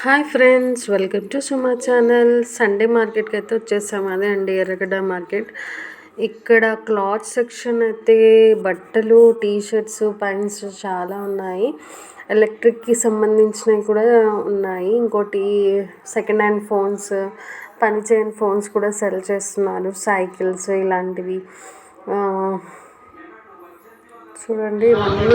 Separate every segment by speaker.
Speaker 1: Hi friends welcome to Suma channel. Sunday మార్కెట్కి అయితే వచ్చేసాము. అదే అండి ఎర్రగడ్డ మార్కెట్. ఇక్కడ క్లాత్ సెక్షన్ అయితే బట్టలు టీ షర్ట్స్ ప్యాంట్స్ చాలా ఉన్నాయి. ఎలక్ట్రిక్కి సంబంధించినవి కూడా ఉన్నాయి. ఇంకోటి సెకండ్ హ్యాండ్ ఫోన్స్ పనిచేయని ఫోన్స్ కూడా సెల్ చేస్తున్నారు. సైకిల్స్ ఇలాంటివి. చూడండి ఇవన్నీ.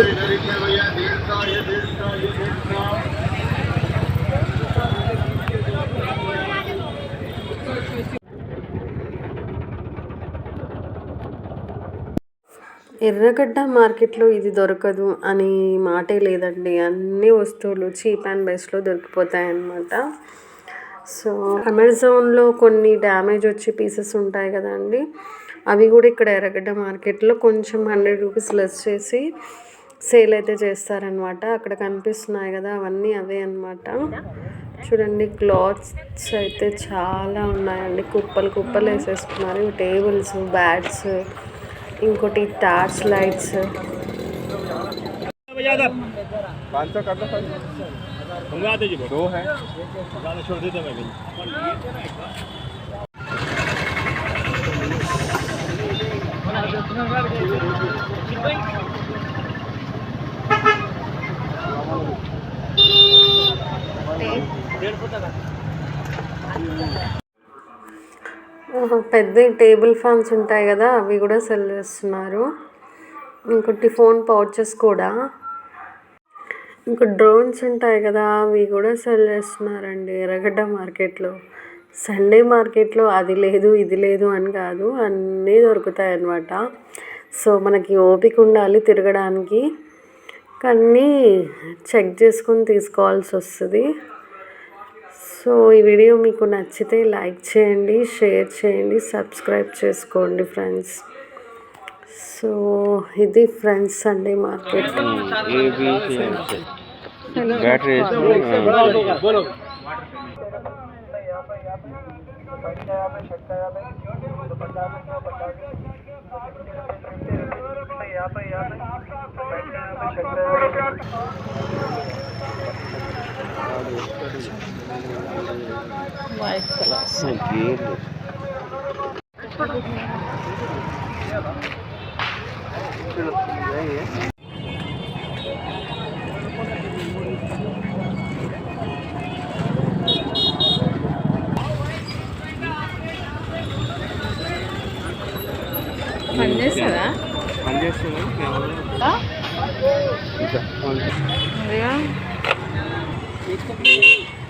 Speaker 1: ఎర్రగడ్డ మార్కెట్లో ఇది దొరకదు అని మాటే లేదండి. అన్ని వస్తువులు చీప్ అండ్ బెస్ట్లో దొరికిపోతాయి అన్నమాట సో అమెజాన్లో కొన్ని డ్యామేజ్ వచ్చే పీసెస్ ఉంటాయి కదండి. అవి కూడా ఇక్కడ ఎర్రగడ్డ మార్కెట్లో కొంచెం హండ్రెడ్ రూపీస్ లెస్ చేసి సేల్ అయితే చేస్తారనమాట అక్కడ కనిపిస్తున్నాయి కదా అవన్నీ అవే అన్నమాట. చూడండి క్లాత్స్ అయితే చాలా ఉన్నాయండి. కుప్పలు కుప్పలు వేసేసుకున్నారు టేబుల్స్ బ్యాట్స్ ఇంకోటి టార్చ్ లైట్స్
Speaker 2: पाँच सौ कर दो सर
Speaker 3: मंगवा दीजिए
Speaker 2: दो है
Speaker 3: गाना छोड़ देते मैं भी
Speaker 1: ఆహా, పెద్ద టేబుల్ ఫ్యాన్స్ ఉంటాయి కదా అవి కూడా సెల్ చేస్తున్నారు. ఇంకోటి ఫోన్ పౌచెస్ కూడా. ఇంకా డ్రోన్స్ ఉంటాయి కదా అవి కూడా సెల్ చేస్తున్నారండి ఎర్రగడ్డ మార్కెట్లో సండే మార్కెట్లో అది లేదు ఇది లేదు అని కాదు అన్నీ దొరుకుతాయి అన్నమాట. సో మనకి ఓపిక ఉండాలి తిరగడానికి. కానీ చెక్ చేసుకొని తీసుకోవాల్సి వస్తుంది. సో ఈ వీడియో మీకు నచ్చితే లైక్ చేయండి షేర్ చేయండి సబ్స్క్రైబ్ చేసుకోండి ఫ్రెండ్స్ సో ఇది ఫ్రెండ్స్ సండే మార్కెట్
Speaker 2: ए Pandes,
Speaker 3: ya?
Speaker 4: Pandes,
Speaker 2: ya? Ya? Ya? les.